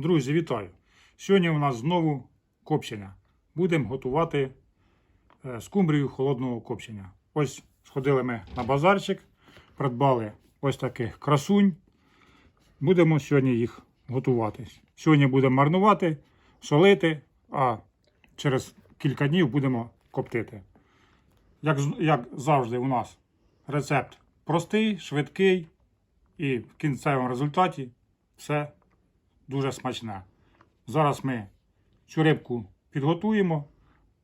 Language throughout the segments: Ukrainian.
Друзі, вітаю! Сьогодні у нас знову копчення. Будемо готувати е, скумбрію холодного копчення. Ось сходили ми на базарчик, придбали ось таких красунь. Будемо сьогодні їх готувати. Сьогодні будемо марнувати, солити, а через кілька днів будемо коптити. Як, як завжди, у нас рецепт простий, швидкий і в кінцевому результаті все дуже смачне. Зараз ми цю рибку підготуємо,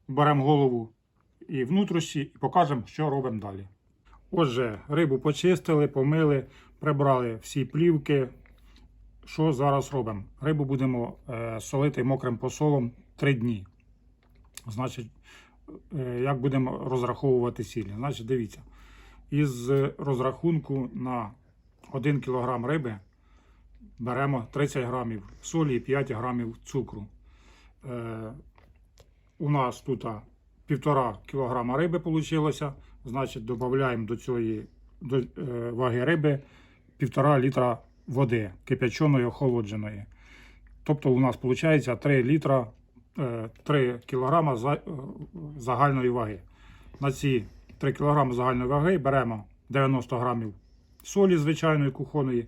беремо голову і внутрішні і покажемо, що робимо далі. Отже, рибу почистили, помили, прибрали всі плівки. Що зараз робимо? Рибу будемо е, солити мокрим посолом 3 дні. Значить, е, як будемо розраховувати сіль? Значить, дивіться, із розрахунку на 1 кг риби беремо 30 грамів солі і 5 грамів цукру. Е, у нас тут а, півтора кілограма риби вийшло. Значить, додаємо до цієї до, е, ваги риби півтора літра води кипяченої, охолодженої. Тобто у нас виходить 3 літра, е, 3 кілограма за- е, загальної ваги. На ці 3 кілограми загальної ваги беремо 90 грамів солі звичайної кухонної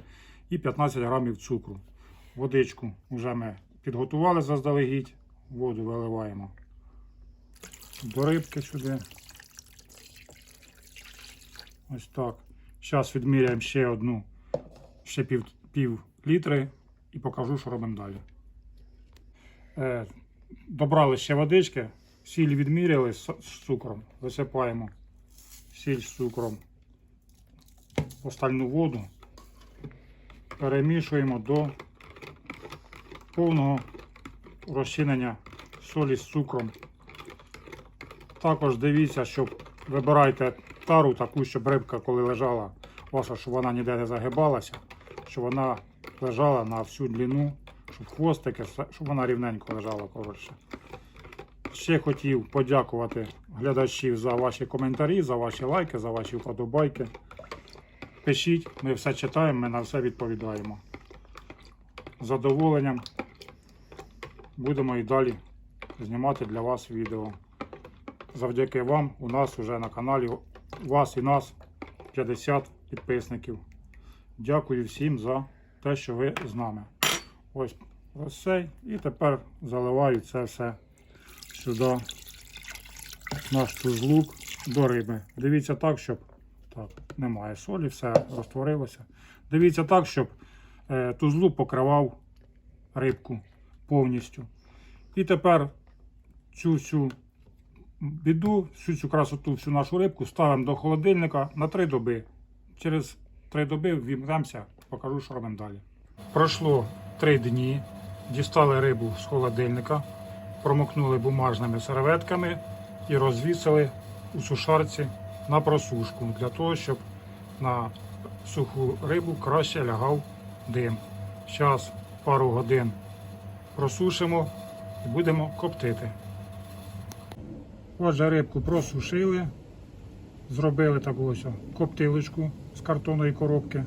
і 15 грамів цукру. Водичку вже ми підготували заздалегідь. Воду виливаємо до рибки сюди. Ось так. Зараз відміряємо ще одну, ще пів, пів літри і покажу, що робимо далі. Е, добрали ще водички, сіль відміряли з, з цукром. Висипаємо сіль з цукром остальну воду. Перемішуємо до повного розчинення солі з цукром. Також дивіться, щоб вибирайте тару таку, щоб рибка, коли лежала ваша, щоб вона ніде не загибалася, щоб вона лежала на всю длину, щоб хвостики, щоб вона рівненько лежала коротше. Ще хотів подякувати глядачів за ваші коментарі, за ваші лайки, за ваші вподобайки. Пишіть, ми все читаємо, ми на все відповідаємо. З задоволенням будемо і далі знімати для вас відео. Завдяки вам у нас вже на каналі вас і нас 50 підписників. Дякую всім за те, що ви з нами. Ось ось цей. І тепер заливаю це все сюди, наш тузлук до риби. Дивіться так, щоб так, немає солі, все розтворилося. Дивіться так, щоб е, тузлук покривав рибку повністю. І тепер цю всю біду, всю цю красоту, всю нашу рибку ставимо до холодильника на 3 доби. Через 3 доби ввімкнемося, покажу, що робимо далі. Пройшло 3 дні, дістали рибу з холодильника, промокнули бумажними серветками і розвісили у сушарці на просушку для того, щоб на суху рибу краще лягав дим. Зараз пару годин просушимо і будемо коптити. Отже, рибку просушили, зробили таку ось коптилочку з картонної коробки,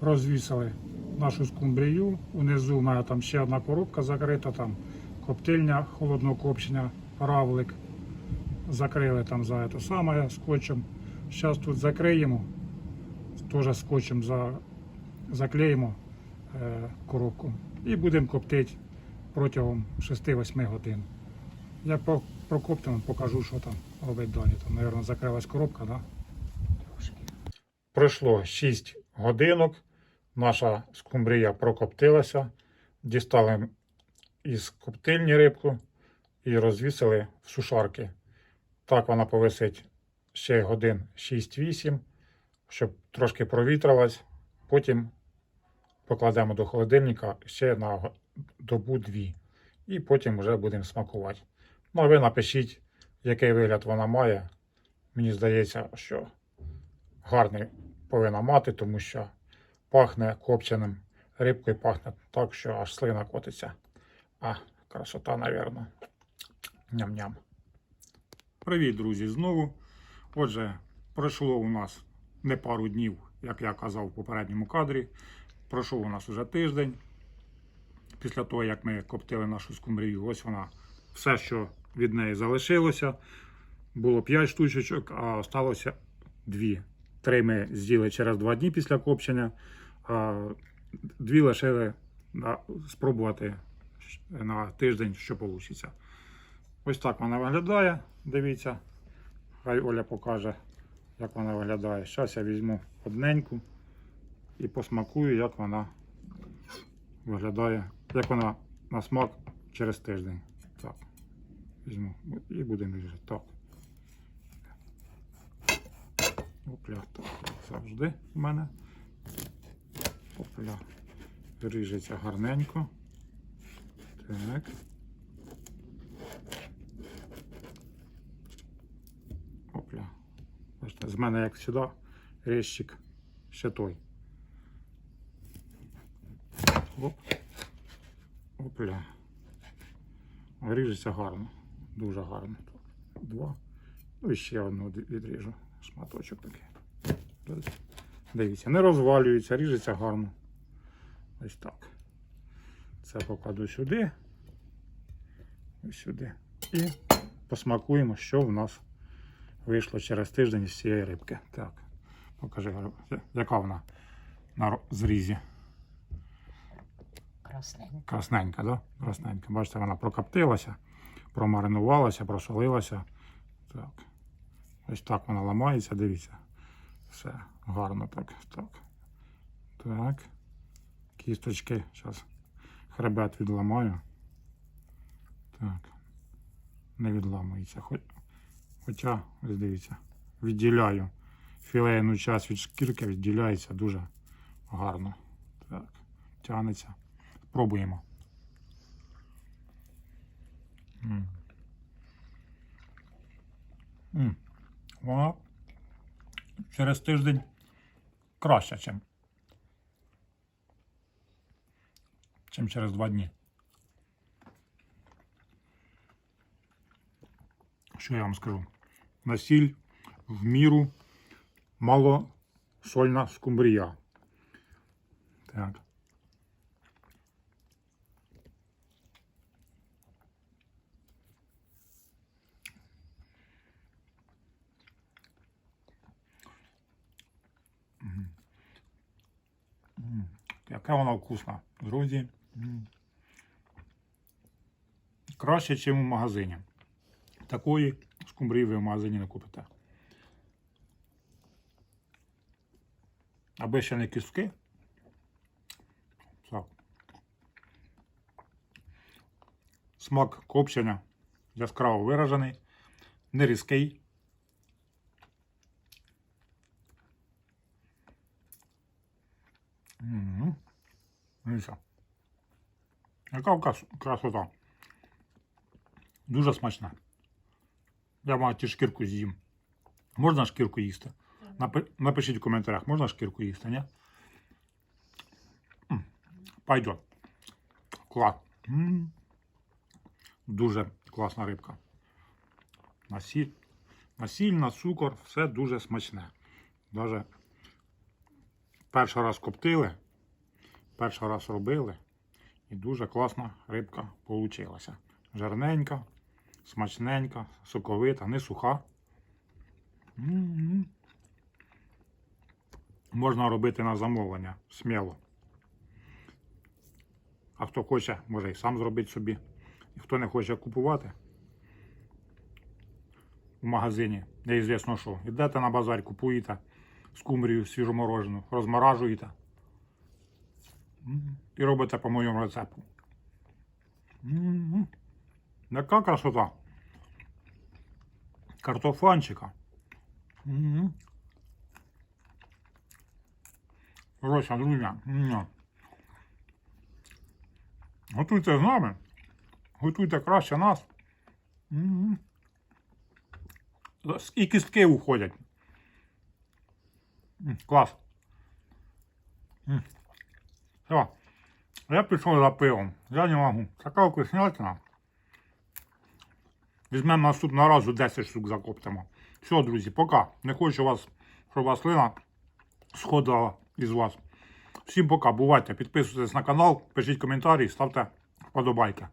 розвісили нашу скумбрію. Унизу у мене там ще одна коробка закрита, там коптильня холодного копчення, равлик. Закрили там за це саме скотчем. Зараз тут закриємо, теж скотчем за, заклеїмо е, коробку і будемо коптити протягом 6-8 годин. По- прокоптимо, покажу, що там робить далі. Там, мабуть, закрилась коробка, да? Пройшло 6 годинок. Наша скумбрія прокоптилася. Дістали із коптильні рибку і розвісили в сушарки. Так вона повисить ще годин 6-8, щоб трошки провітрилась. Потім покладемо до холодильника ще на добу дві. І потім вже будемо смакувати. Ну, а ви напишіть, який вигляд вона має. Мені здається, що гарний повинна мати, тому що пахне копченим рибкою, пахне так, що аж слина котиться. А, красота, напевно. Ням-ням. Привіт, друзі, знову. Отже, пройшло у нас не пару днів, як я казав в попередньому кадрі. Пройшов у нас уже тиждень. після того, як ми коптили нашу скумбрію, ось вона. Все, що від неї залишилося. Було 5 штучок, а осталося 2. Три ми з'їли через 2 дні після копчення, а дві лишили на, спробувати на тиждень, що вийде. Ось так вона виглядає. Дивіться. Хай Оля покаже, як вона виглядає. Зараз я візьму одненьку і посмакую, як вона виглядає, як вона на смак через тиждень. Так. Візьму і будемо різати. Так. Опля, так, завжди в мене. Опля. Ріжеться гарненько. Так. Опля. Бачите, з мене, як завжди, резчик ще той. Оп. Опля. Ріжеться гарно. Дуже гарно. Два. Ну і ще одну відріжу. Шматочок такий. Дивіться, не розвалюється, ріжеться гарно. Ось так. Це покладу сюди. Ось сюди. І посмакуємо, що в нас вийшло через тиждень з цієї рибки. Так. Покажи, яка вона на зрізі. Красненько. Красненька, да? Красненька. Бачите, вона прокоптилася, промаринувалася, просолилася. Так. Ось так вона ламається, дивіться. Все гарно так. Так. Так. Кісточки. Зараз хребет відламаю. Так. Не відламується. Хоч- Хоча, ось дивіться, відділяю філейну часть від шкірки, відділяється дуже гарно. Так. Тягнеться. Пробуємо. М. Вона через тиждень краще, чим, чим через два дні. Що я вам скажу? Насіль в міру малосольна скумбрія. Так. Яка вона вкусна, друзі. Краще, ніж у магазині. Такої скумбрії ви в магазині не купите. Аби ще не кістки. Так. Смак копчення яскраво виражений, не різкий. Мгм. Дивіться. Яка красота. Дуже смачна. Я маю шкірку з'їм. Можна шкірку їсти? Напи- Напишіть в коментарях, можна шкірку їсти, ні? М, Клас. Дуже класна рибка. Насіль, насіль, на цукор, все дуже смачне. Даже перший раз коптили, перший раз робили. І дуже класна рибка получилася. Жирненька, смачненька, соковита, не суха. Можна робити на замовлення сміло. А хто хоче, може і сам зробити собі. І хто не хоче купувати в магазині, неізвісно що. Йдете на базар, купуєте скумбрію свіжоморожену, розморажуєте і робите по моєму рецепту. М. Яка красота. Картофанчика. М. Коротше, друзі, м. готуйте з нами. Готуйте краще нас. М. І кістки уходять. Клас. Все. Я пішов за пивом. Я не можу. Така вкуснятина. Візьмемо наступного разу 10 штук закоптимо. Все, друзі, пока. Не хочу вас, щоб вас слина сходила із вас. Всім пока, бувайте, підписуйтесь на канал, пишіть коментарі, ставте вподобайки.